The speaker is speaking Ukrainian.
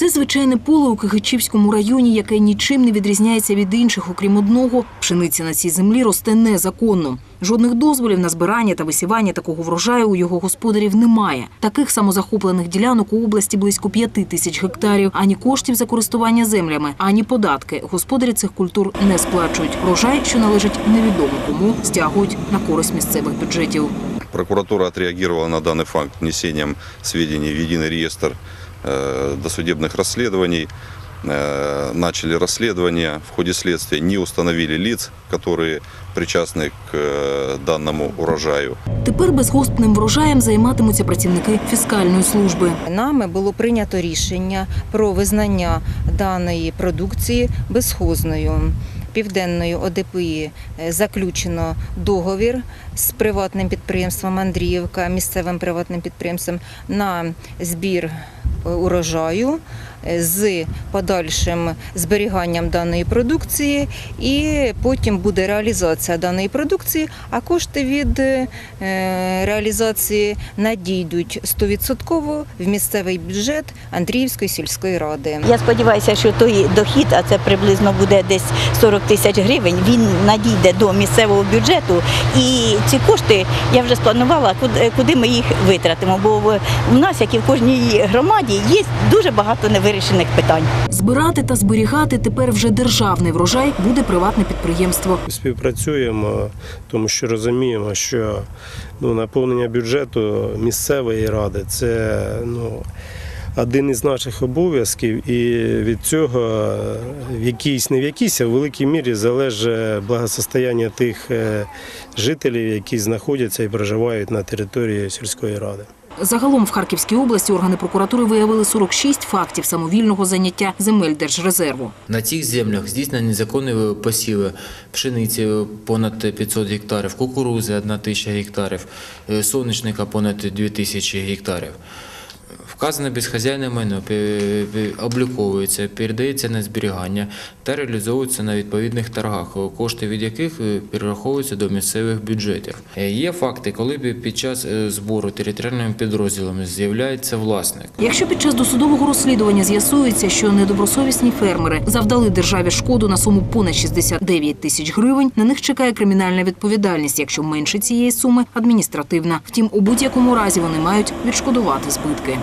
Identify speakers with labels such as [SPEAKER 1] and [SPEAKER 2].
[SPEAKER 1] Це звичайне поле у Кигичівському районі, яке нічим не відрізняється від інших, окрім одного. Пшениця на цій землі росте незаконно. Жодних дозволів на збирання та висівання такого врожаю у його господарів немає. Таких самозахоплених ділянок у області близько п'яти тисяч гектарів. Ані коштів за користування землями, ані податки. Господарі цих культур не сплачують. Врожай, що належить невідомо кому, стягують на користь місцевих бюджетів.
[SPEAKER 2] Прокуратура отреагировала на данный факт внесением сведений в единый реестр э, досудебных расследований. Э, Начали расследование. В ходе следствия не установили лиц, которые причастны к э, данному урожаю.
[SPEAKER 1] Тепер безгоспним врожаєм займатимуться працівники фіскальної служби.
[SPEAKER 3] Нами було прийнято рішення про визнання даної продукції безхозною. Південною ОДПІ е, заключено договір з приватним підприємством Андріївка, місцевим приватним підприємством на збір е, урожаю е, з подальшим зберіганням даної продукції, і потім буде реалізація даної продукції, а кошти від е, реалізації надійдуть 100% в місцевий бюджет Андріївської сільської ради.
[SPEAKER 4] Я сподіваюся, що той дохід, а це приблизно буде десь 40 тисяч гривень, він надійде до місцевого бюджету. І ці кошти я вже спланувала, куди, ми їх витратимо. Бо в нас, як і в кожній громаді, є дуже багато невирішених питань.
[SPEAKER 1] Збирати та зберігати тепер вже державний врожай буде приватне підприємство.
[SPEAKER 5] Співпрацюємо, тому що розуміємо, що ну, наповнення бюджету місцевої ради це ну, один із наших обов'язків, і від цього в якійсь, не в якійсь, а в великій мірі залежить благосостояння тих е, жителів, які знаходяться і проживають на території сільської ради.
[SPEAKER 1] Загалом в Харківській області органи прокуратури виявили 46 фактів самовільного заняття земель держрезерву.
[SPEAKER 6] На цих землях здійснені незаконні посіви пшениці понад 500 гектарів, кукурузи 1 тисяча гектарів, е, соняшника понад 2 тисячі гектарів. Вказане безхазяйне майно обліковується, передається на зберігання та реалізовується на відповідних торгах, кошти від яких е, перераховуються до місцевих бюджетів. Е, Є факти, коли пі- під час е, збору територіальними підрозділами з'являється власник.
[SPEAKER 1] Якщо під час досудового розслідування з'ясується, що недобросовісні фермери завдали державі шкоду на суму понад 69 тисяч гривень, на них чекає кримінальна відповідальність. Якщо менше цієї суми адміністративна. Втім, у будь-якому разі вони мають відшкодувати збитки.